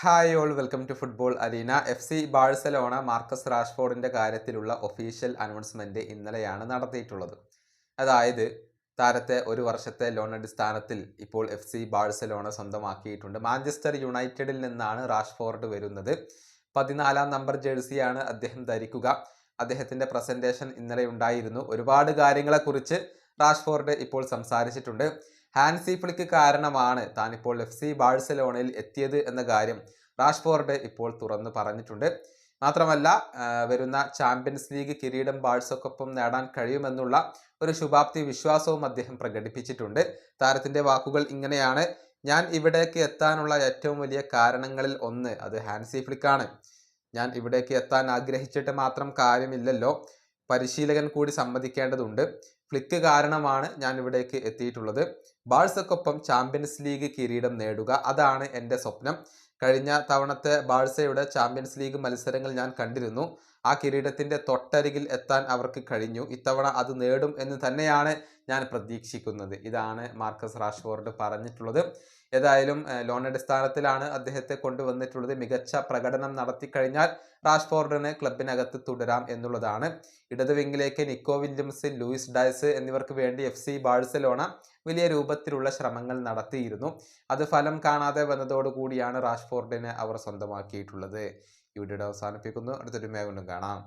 Hi all welcome to football arena F C Barcelona Marcus റാഷ്ഫോർഡിന്റെ കാര്യത്തിലുള്ള official announcement ഇന്നലെയാണ് നടത്തിയിട്ടുള്ളത്. അതായത് താരത്തെ ഒരു വർഷത്തെ ലോൺ അടിസ്ഥാനത്തിൽ ഇപ്പോൾ എഫ് സി ബാഴ്സലോണ സ്വന്തമാക്കിയിട്ടുണ്ട്. മാഞ്ചസ്റ്റർ യുണൈറ്റഡിൽ നിന്നാണ് റാഷ്ഫോർഡ് വരുന്നത്. പതിനാലാം നമ്പർ ജേഴ്സിയാണ് അദ്ദേഹം ധരിക്കുക. അദ്ദേഹത്തിന്റെ പ്രസന്റേഷൻ ഇന്നലെ ഉണ്ടായിരുന്നു. ഒരുപാട് കാര്യങ്ങളെക്കുറിച്ച് റാഷ്ഫോർഡ് ഇപ്പോൾ സംസാരിച്ചിട്ടുണ്ട്. ഹാൻസി ഫ്ലിക്ക് കാരണമാണ് താൻ ഇപ്പോൾ എഫ് സി ബാഴ്സലോണയിൽ എത്തിയത് എന്ന കാര്യം റാഷ്ഫോർഡ് ഇപ്പോൾ തുറന്നു പറഞ്ഞിട്ടുണ്ട്. മാത്രമല്ല വരുന്ന ചാമ്പ്യൻസ് ലീഗ് കിരീടം ബാഴ്സക്കൊപ്പം നേടാൻ കഴിയുമെന്നുള്ള ഒരു ശുഭാപ്തി വിശ്വാസവും അദ്ദേഹം പ്രകടിപ്പിച്ചിട്ടുണ്ട്. താരത്തിന്റെ വാക്കുകൾ ഇങ്ങനെയാണ്. ഞാൻ ഇവിടേക്ക് എത്താനുള്ള ഏറ്റവും വലിയ കാരണങ്ങളിൽ ഒന്ന് അത് ഹാൻസി ഫ്ലിക്കാണ്. ഞാൻ ഇവിടേക്ക് എത്താൻ ആഗ്രഹിച്ചിട്ട് മാത്രം കാര്യമില്ലല്ലോ. പരിശീലകൻ കൂടി സമ്മതിക്കേണ്ടതുണ്ട്. ഫ്ലിക്ക് കാരണമാണ് ഞാൻ ഇവിടേക്ക് എത്തിയിട്ടുള്ളത്. ബാഴ്സക്കൊപ്പം ചാമ്പ്യൻസ് ലീഗ് കിരീടം നേടുക അതാണ് എന്റെ സ്വപ്നം. കഴിഞ്ഞ തവണത്തെ ബാഴ്സയുടെ ചാമ്പ്യൻസ് ലീഗ് മത്സരങ്ങൾ ഞാൻ കണ്ടിരുന്നു. ആ കിരീടത്തിന്റെ തൊട്ടരികിൽ എത്താൻ അവർക്ക് കഴിഞ്ഞു. ഇത്തവണ അത് നേടും എന്ന് തന്നെയാണ് ഞാൻ പ്രതീക്ഷിക്കുന്നത്. ഇതാണ് മാർക്കസ് റാഷ്ഫോർഡ് പറഞ്ഞിട്ടുള്ളത്. ഏതായാലും അടിസ്ഥാനത്തിലാണ് അദ്ദേഹത്തെ കൊണ്ടുവന്നിട്ടുള്ളത്. മികച്ച പ്രകടനം നടത്തി കഴിഞ്ഞാൽ റാഷ്ഫോർഡിന് ക്ലബിനകത്ത് തുടരാം എന്നുള്ളതാണ്. ഇടതുവിങ്ങിലേക്ക് നിക്കോ വില്യംസ് ലൂയിസ് ഡയസ് എന്നിവർക്ക് വേണ്ടി എഫ് സി ബാഴ്സലോണ വലിയ രൂപത്തിലുള്ള ശ്രമങ്ങൾ നടത്തിയിരുന്നു. അത് ഫലം കാണാതെ വന്നതോടുകൂടിയാണ് റാഷ്ഫോർഡിനെ അവർ സ്വന്തമാക്കിയിട്ടുള്ളത്. ഈ വീഡിയോയുടെ അവസാനിപ്പിക്കുന്നു. അടുത്തൊരു മേഖലും കാണാം.